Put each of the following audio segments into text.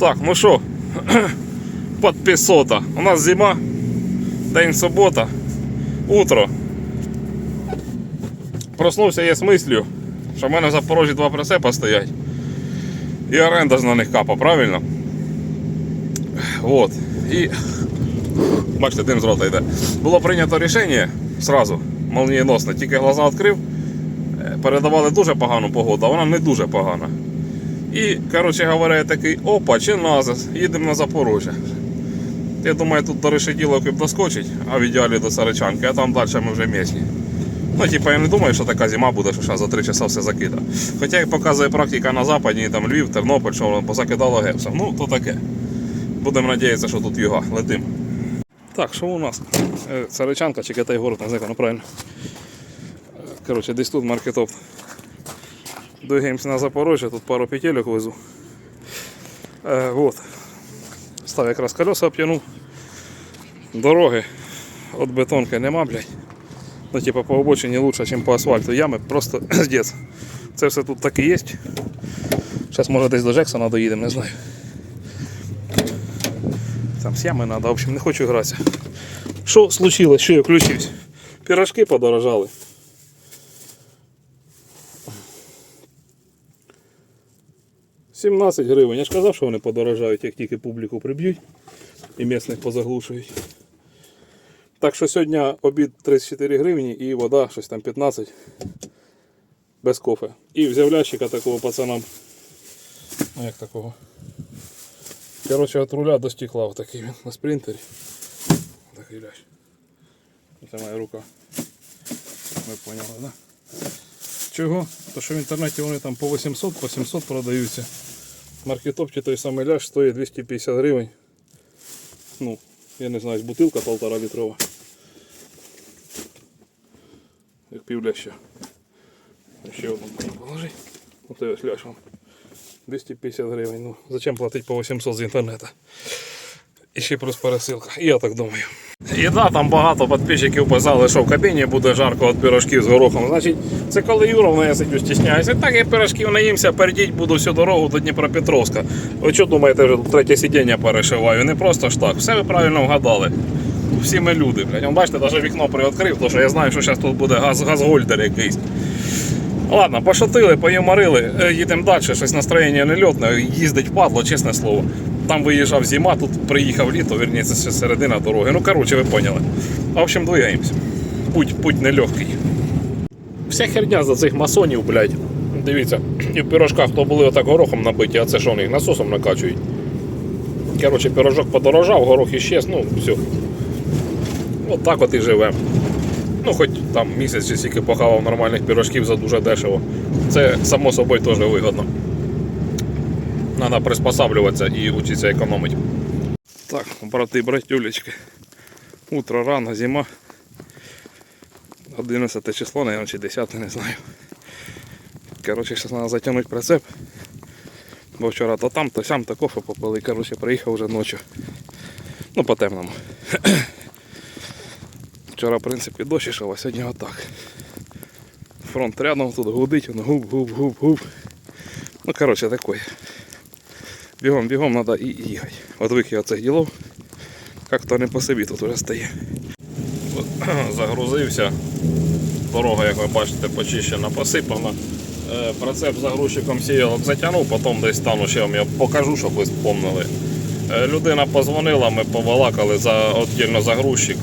Так, ну що, підписота. У нас зима, день субота, утро. Проснувся я з мислю, що в мене в Запорожжі два прицепа стоять. І оренда ж на них капа, правильно? Вот. І бачите, дим з рота йде. Було прийнято рішення сразу, молнієносно, тільки глаза відкрив. е, Передавали дуже погану погоду, а вона не дуже погана. І, коротше говоря, я такий, опа, чи назас, їдемо на Запорожжя. Я думаю, тут до решетіловки б доскочить, а в ідеалі до Саричанки, а там далі ми вже місні. Ну, типа, я не думаю, що така зима буде, що зараз за 3 часа все закида. Хоча, як показує практика на Западі, там Львів, Тернопіль, що позакидало гепса. Ну, то таке. Будемо надіятися, що тут юга. Летим. Так, що у нас? Е, Царичанка чи Китай город, не знаю, воно правильно. Е, Коротше, десь тут маркетопт. Двигаємося на Запорожжя, тут пару петелек везу. Е, вот. Став якраз колеса обтянув. Дороги от бетонки нема, блядь. Ну, типа по обочині лучше, ніж по асфальту. Ями просто здесь. Це все тут так і є. Зараз може десь до Джексона доїдемо, не знаю. Там з ями треба, в общем, не хочу гратися. Що случилось? Що я включився? Пірожки подорожали. «17 гривень. Я ж казав, що вони подорожають, як тільки публіку приб'ють і місних позаглушують. Так що сьогодні обід 34 гривні і вода щось там 15 без кофе. І взяв лящика такого пацанам. Ну як такого? Коротше, від руля до стекла такий він на спринтері. Такий лящ. Це моя рука. Ви поняли, да? Чого? То що в інтернеті вони там по 800, по 700 продаються. В маркетопті той самий лящ стоїть 250 гривень. Ну, я не знаю, бутилка полтора літрова. Як півляща. Ще одну можна положити. Оце ось лящ вам. 250 гривень. Ну, зачем платити по 800 з інтернету? І ще плюс пересилка. Я так думаю. І да, там багато підписчиків писали, що в кабіні буде жарко від пирожків з горохом. Значить, це коли Юровна, я сидю стісняюся. Так я пирожків наїмся, перейдіть буду всю дорогу до Дніпропетровська. Ви що думаєте, вже третє сидіння перешиваю? Не просто ж так. Все ви правильно вгадали. Всі ми люди, блядь. Бачите, навіть вікно приоткрив, тому що я знаю, що зараз тут буде газ, газгольдер якийсь. Ладно, пошутили, поюморили, Е, їдемо далі, щось настроєння не льотне, їздить впадло, чесне слово. Там виїжджав зима, тут приїхав літо, вірніше, це середина дороги. Ну, коротше, ви поняли. В общем, двигаємося. Путь, путь нелегкий. Вся херня за цих масонів, блядь. Дивіться, і в пірожках то були отак горохом набиті, а це що вони їх насосом накачують. Коротше, пірожок подорожав, горох іщез, ну, все. От так от і живемо. Ну, хоч там місяць чи скільки похавав нормальних пірожків за дуже дешево. Це само собою теж вигодно. Треба приспосаблюватися і вчитися економити. Так, брати і братюлечки. Утро рано, зима. 11 число, наверное, чи 10, не знаю. Коротше, зараз треба затягнути прицеп. Бо вчора то там, то сям, то кофе попили. Коротше, приїхав вже ночі. Ну, по темному. Вчора, в принципі, дощ ішов, а сьогодні отак. Фронт рядом тут гудить, він губ, губ, губ, губ. Ну, коротше, такое. Бігом, бігом треба і їхати. Отвик я цих ділов. Як-то не по собі тут уже стає. От, Загрузився. Дорога, як ви бачите, почищена, посипана. Е, Прицеп загрузчиком сіялок затягнув, потім десь стану ще вам я покажу, щоб ви спомнили. Е, Людина позвонила, ми побалакали за віддільно загрузчик.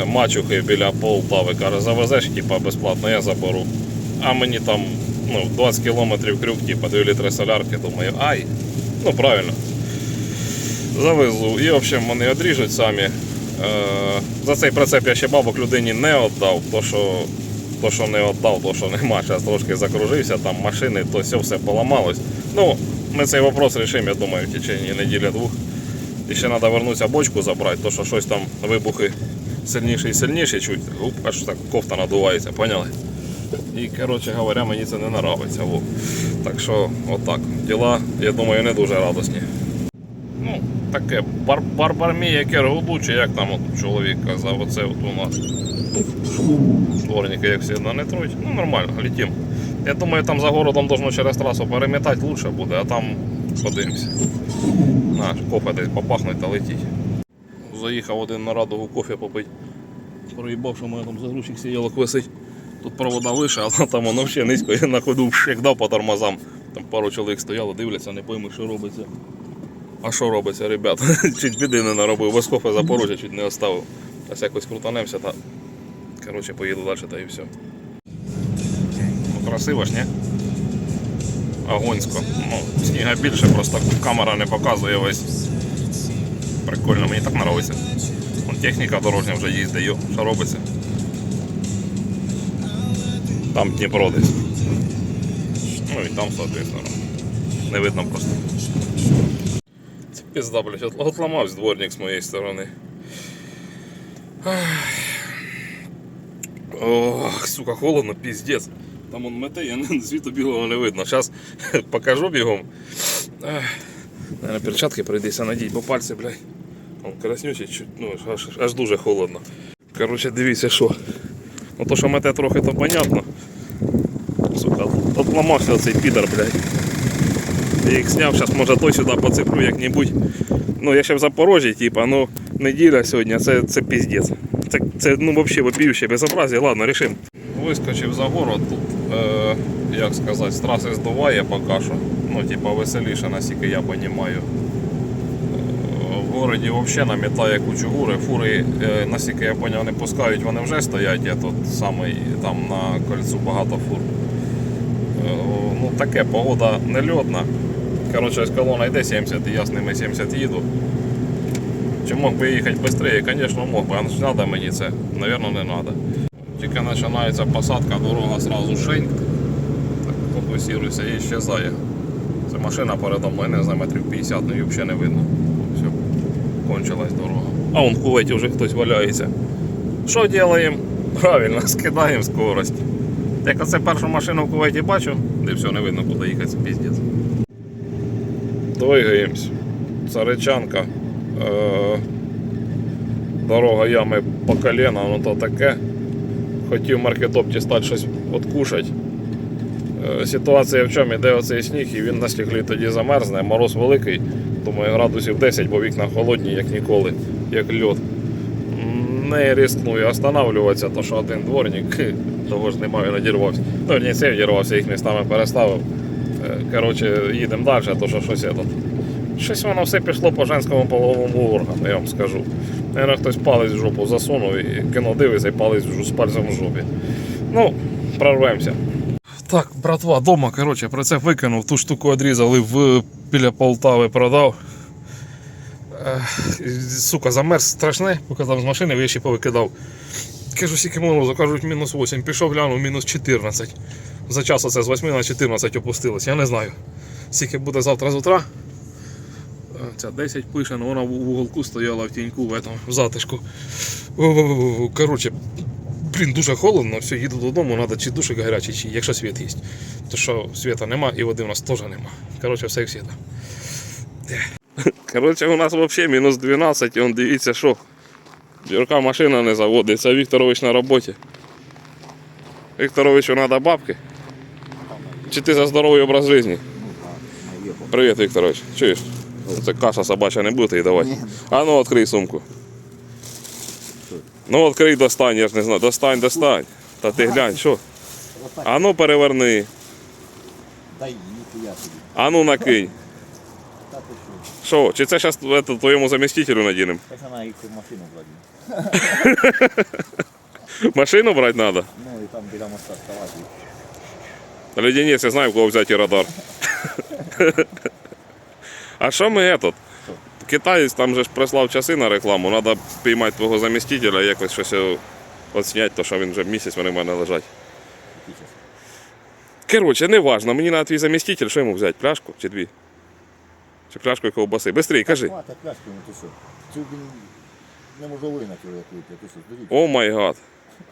Е, мачухи біля Полтави. Каже, завезеш, типа, безплатно, я заберу. А мені там ну, 20 кілометрів крюк, типа 2 літри солярки, думаю, ай, ну правильно. Завезу. І в общем вони одріжуть самі. Е, за цей прицеп я ще бабок людині не віддав, то що, то, що не віддав, то що нема. Зараз трошки закружився, там машини, то все, все поламалось. Ну, ми цей вопрос рішимо, я думаю, в течение неділі-двох. І ще треба вернутися бочку забрати, то що щось там вибухи сильніші і сильніші чуть. Уп, аж так кофта надувається, поняли? І, коротше говоря, мені це не подобається. Так що, отак. Діла, я думаю, не дуже радісні. Ну, таке бар барбармія Кергуду, чи як там от чоловік казав, оце от у нас. Дворники, як завжди, не труть. Ну, нормально, летім. Я думаю, там за городом должно через трасу перемітати лучше буде, а там Подивимося. На, кофе десь попахнуть та летіть. Заїхав один на радугу кофе попить. Проїбав, що в мене там загрузчик сіялок висить. Тут провода вище, а там воно взагалі низько. Я на ходу дав по тормозам. Там пару чоловік стояло, дивляться, не пойму, що робиться. А що робиться, ребят? чуть біди не наробив, без кофе Запорожжя чуть не оставив. Ось якось крутанемося та. Коротше, поїду далі та і все. Ну, красиво ж, ні? Огонсько. Ну, сніга більше, просто камера не показує весь. Прикольно, мені так подобається. Техніка дорожня вже їздить, що робиться. Там Дніпро десь. Ну і там, соответственно. Не видно просто. Це пізда, блядь, от, от ламався дворник з моєї сторони. Ох, сука, холодно, піздець. Там он мете, я світу білого не видно. Зараз покажу бігом. Наверное, перчатки прийдеться надіть, бо пальці, блядь. Он краснючий, чуть, ну, аж, аж дуже холодно. Коротше, дивіться, що. Ну то, що мете трохи, то понятно. Сука, от, от цей підар, блядь. Я їх зняв, зараз може той сюди поцеплю як-небудь. Ну, я ще в Запорожжі, типа, ну, неділя сьогодні, це, це піздець. Це, це ну, взагалі вопіюще безобразие, ладно, рішимо. Вискочив за город, тут, е, як сказати, з траси здуває поки що. Ну, типа, веселіше, наскільки я розумію. В городі взагалі намітає кучу гури. Фури, е, наскільки я зрозумів, не пускають, вони вже стоять. Я тут самий там на кольцу багато фур. Е, Ну таке, погода нельотна. Коротше, ось колона йде 70, і я з ними 70 їду. Чи мог би їхати швидше? Звісно, мог би, а треба мені це? Навірно, не треба. Тільки починається посадка, дорога сразу шень. Так, фокусируйся і щезає. Це машина передо мною, не знаю, метрів 50, ну її взагалі не видно. Кончилась дорога. А вон в куветі вже хтось валяється. Що робимо? Правильно, скидаємо скорость. Як оце першу машину в куветі бачу, де все не видно, куди їхати, піздець. Двигаємось. Царичанка. Е- дорога ями по коліна, ну то таке. Хотів маркетопті стати щось откушать. Е, Ситуація в чому іде оцей сніг, і він на стеклі тоді замерзне, мороз великий, думаю, градусів 10, бо вікна холодні, як ніколи, як льод. Не рискну і останавливатися, то що один дворник, того ж немає, надірвався. Ну, не цей відірвався, їх містами переставив. Е, Коротше, їдемо далі, то що щось этот. Щось воно все пішло по женському половому органу, я вам скажу. Наверно, хтось палець в жопу засунув і кинув дивиться і палець з пальцем в жопі. Ну, прорвемося. Так, братва, дома, коротше, прицеп викинув, ту штуку відрізали в біля Полтави продав. Сука, замерз страшне, поки там з машини вещі повикидав. Кажу, скільки морозу, кажуть, мінус 8. Пішов глянув, мінус 14. За час оце з 8 на 14 опустилось, я не знаю. Скільки буде завтра з утра. Е, Ця 10 пише, але вона в в уголку стояла в тіньку в, этом, в затишку. Коротше, блін, дуже холодно, все, їду додому, треба чи душик гарячий, чи якщо світ є. То що світа нема і води у нас теж нема. Коротше, все як світа. Коротше, у нас взагалі мінус 12, і он дивіться, що. Юрка машина не заводиться, Вікторович на роботі. Вікторовичу треба бабки. Чи ти за здоровий образ життя? Привіт, Вікторович. Чуєш? Це каша собача не буде їй давати. А ну відкрий сумку. Ну відкрий, достань, я ж не знаю. Достань, достань. Та ти глянь, що? А ну переверни. Дай ніхуя собі. А ну накинь. Та ти що? Що, чи це зараз твоєму замістителю надінемо? Так вона їх в машину владі. Машину брати треба? Ну і там біля моста ставати. Леденець, я знаю, в кого взяти радар. а що ми этот? Китаєць там же ж прислав часи на рекламу, треба піймати твого замістителя і якось щось його отсняти, то що він вже місяць вони в мене лежать. Коротше, не важно, мені треба твій заміститель, що йому взяти? Пляшку чи дві? Чи пляшку і ковбаси? Бистрій, кажи. Хвата пляшки, ну ти що? Цю він не можу винати як що. О май гад.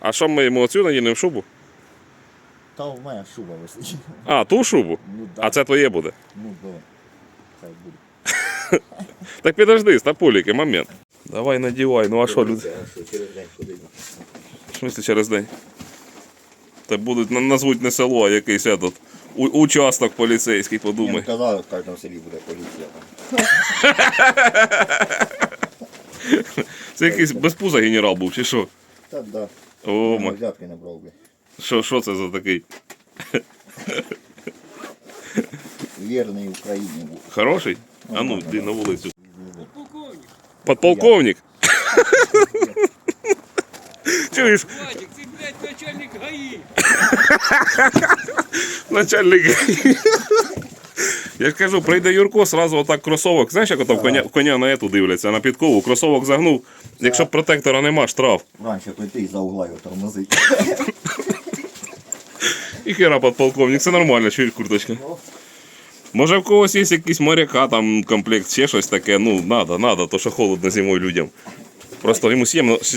А що ми йому оцю надінемо шубу? Та в мене шуба висить. А, ту шубу? Ну да. А це твоє буде. Ну да. Хай буде. Так підожди, стапуліки, момент. Давай надівай, ну а що люди? А що, через день ходить? В смысле через день? Та будуть на- назвуть не село, а якийсь этот У, участок поліцейський, Ні, подумай. казали, в кожному селі буде поліція. Там. Це якийсь безпуза генерал був, чи що? Та да. О, Я ма. взятки не брав би. Що, що це за такий? Вірний Україні був. Хороший? А ну, йди на вулицю. Полковник, Подполковник. Чуєш, блядь, начальник ГАИ. начальник. Я ж кажу, прийде Юрко, сразу отак кросовок. Знаєш, як ото коня, коня на ету дивляться, на підкову, кросовок загнув. Якщо протектора нема, штраф. Раніше прийти за угла його тормозити. І хера подполковник, це нормально, чуєш, курточка. Може в когось є якийсь моряка, там комплект, ще щось таке. Ну, надо, надо, то що холодно зимою людям. Просто йому съебать.